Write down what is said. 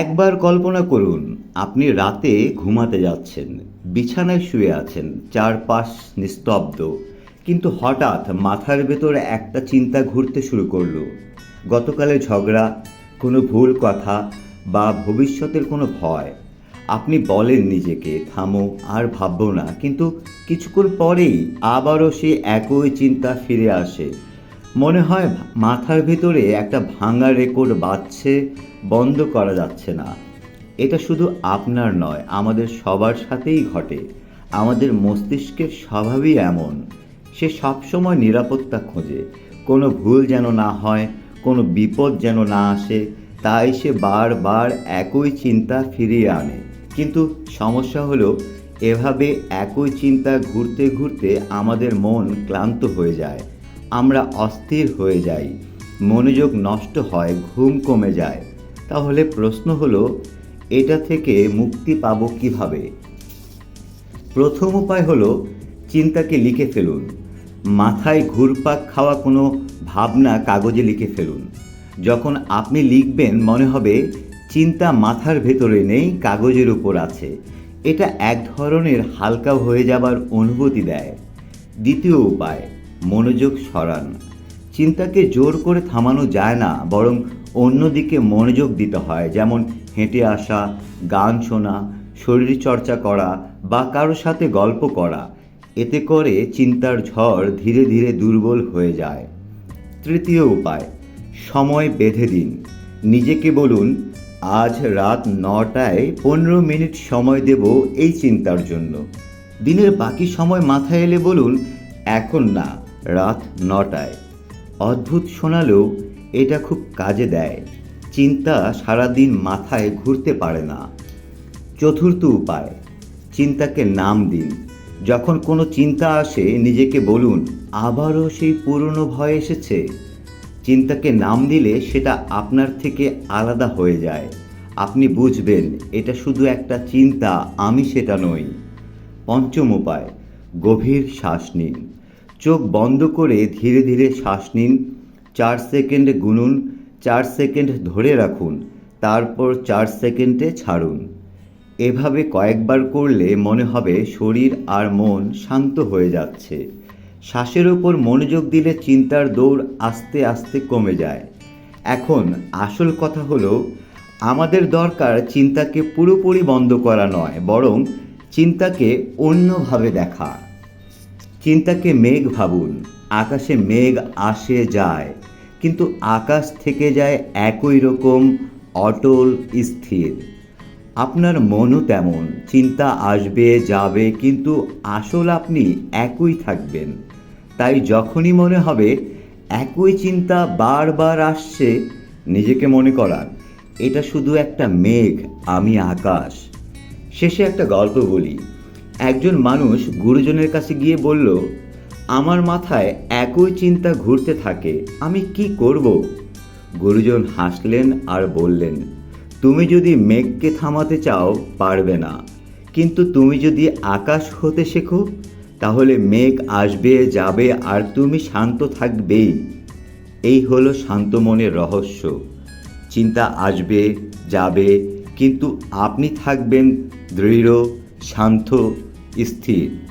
একবার কল্পনা করুন, আপনি রাতে ঘুমাতে যাচ্ছেন, বিছানায় শুয়ে আছেন, চারপাশ নিস্তব্ধ। কিন্তু হঠাৎ মাথার ভেতরে একটা চিন্তা ঘুরতে শুরু করল। গতকালের ঝগড়া, কোনো ভুল কথা বা ভবিষ্যতের কোনো ভয়। আপনি বলেন নিজেকে, থামো, আর ভাববো না। কিন্তু কিছুক্ষণ পরেই আবারও সে একই চিন্তা ফিরে আসে। মনে হয় মাথার ভিতরে একটা ভাঙা রেকর্ড বাজছে, বন্ধ করা যাচ্ছে না। এটা শুধু আপনার নয়, আমাদের সবার সাথেই ঘটে। আমাদের মস্তিষ্কের স্বভাবই এমন। সে সবসময় নিরাপত্তা খোঁজে। কোনো ভুল যেন না হয়, কোনো বিপদ যেন না আসে, তাই সে বারবার একই চিন্তা ফিরিয়ে আনে। কিন্তু সমস্যা হলো, এভাবে একই চিন্তা ঘুরতে ঘুরতে আমাদের মন ক্লান্ত হয়ে যায়। আমরা অস্থির হয়ে যাই। মনোযোগ নষ্ট হয়, ঘুম কমে যায়। তাহলে প্রশ্ন হলো, এটা থেকে মুক্তি পাবো কীভাবে? প্রথম উপায় হলো, চিন্তাকে লিখে ফেলুন। মাথায় ঘুরপাক খাওয়া কোনো ভাবনা কাগজে লিখে ফেলুন। যখন আপনি লিখবেন, মনে হবে, চিন্তা মাথার ভেতরে নেই, কাগজের উপর আছে। এটা এক ধরনের হালকা হয়ে যাবার অনুভূতি দেয়। দ্বিতীয় উপায় মনোযোগ সরান। চিন্তাকে জোর করে থামানো যায় না, বরং অন্যদিকে মনোযোগ দিতে হয়, যেমন হেঁটে আসা, গান শোনা শরীরচর্চা করা বা কারোর সাথে গল্প করা। এতে করে চিন্তার ঝড় ধীরে ধীরে দুর্বল হয়ে যায়। তৃতীয় উপায়, সময় বেঁধে দিন। নিজেকে বলুন, আজ রাত নটায় পনেরো মিনিট সময় দেব এই চিন্তার জন্য। দিনের বাকি সময় মাথায় এলে বলুন, এখন না। রাত নটায়। অদ্ভুত শোনালেও এটা খুব কাজে দেয়। চিন্তা সারাদিন মাথায় ঘুরতে পারে না। চতুর্থ উপায়, চিন্তাকে নাম দিন। যখন কোনো চিন্তা আসে, নিজেকে বলুন, আবারও সেই পুরনো ভয় এসেছে? চিন্তাকে নাম দিলে সেটা আপনার থেকে আলাদা হয়ে যায়। আপনি বুঝবেন, এটা শুধু একটা চিন্তা, আমি সেটা নই। পঞ্চম উপায়, গভীর শ্বাস নিন। চোখ বন্ধ করে ধীরে ধীরে শ্বাস নিন, চার সেকেন্ডে গুনুন, চার সেকেন্ড ধরে রাখুন, তারপর চার সেকেন্ডে ছাড়ুন। এভাবে কয়েকবার করলে মনে হবে শরীর আর মন শান্ত হয়ে যাচ্ছে। শ্বাসের ওপর মনোযোগ দিলে চিন্তার দৌড় আস্তে আস্তে কমে যায়। এখন আসল কথা হলো, আমাদের দরকার চিন্তাকে পুরোপুরি বন্ধ করা নয়, বরং চিন্তাকে অন্যভাবে দেখা। চিন্তাকে মেঘ ভাবুন, আকাশে মেঘ আসে যায়, কিন্তু আকাশ থেকে যায় একই রকম, অটল, স্থির। আপনার মনও তেমন, চিন্তা আসবে, যাবে, কিন্তু আসল আপনি একই থাকবেন। তাই যখনই মনে হবে একই চিন্তা বারবার আসছে, নিজেকে মনে করান, এটা শুধু একটা মেঘ, আমি আকাশ। শেষে একটা গল্প বলি। একজন মানুষ গুরুজনের কাছে গিয়ে বলল, আমার মাথায় একই চিন্তা ঘুরতে থাকে, আমি কি করব? গুরুজন হাসলেন আর বললেন, তুমি যদি মেঘকে থামাতে চাও, পারবে না। কিন্তু তুমি যদি আকাশ হতে শেখো, তাহলে মেঘ আসবে, যাবে, আর তুমি শান্ত থাকবেই। এই হলো শান্ত মনের রহস্য। চিন্তা আসবে, যাবে, কিন্তু আপনি থাকবেন দৃঢ়, শান্ত স্থির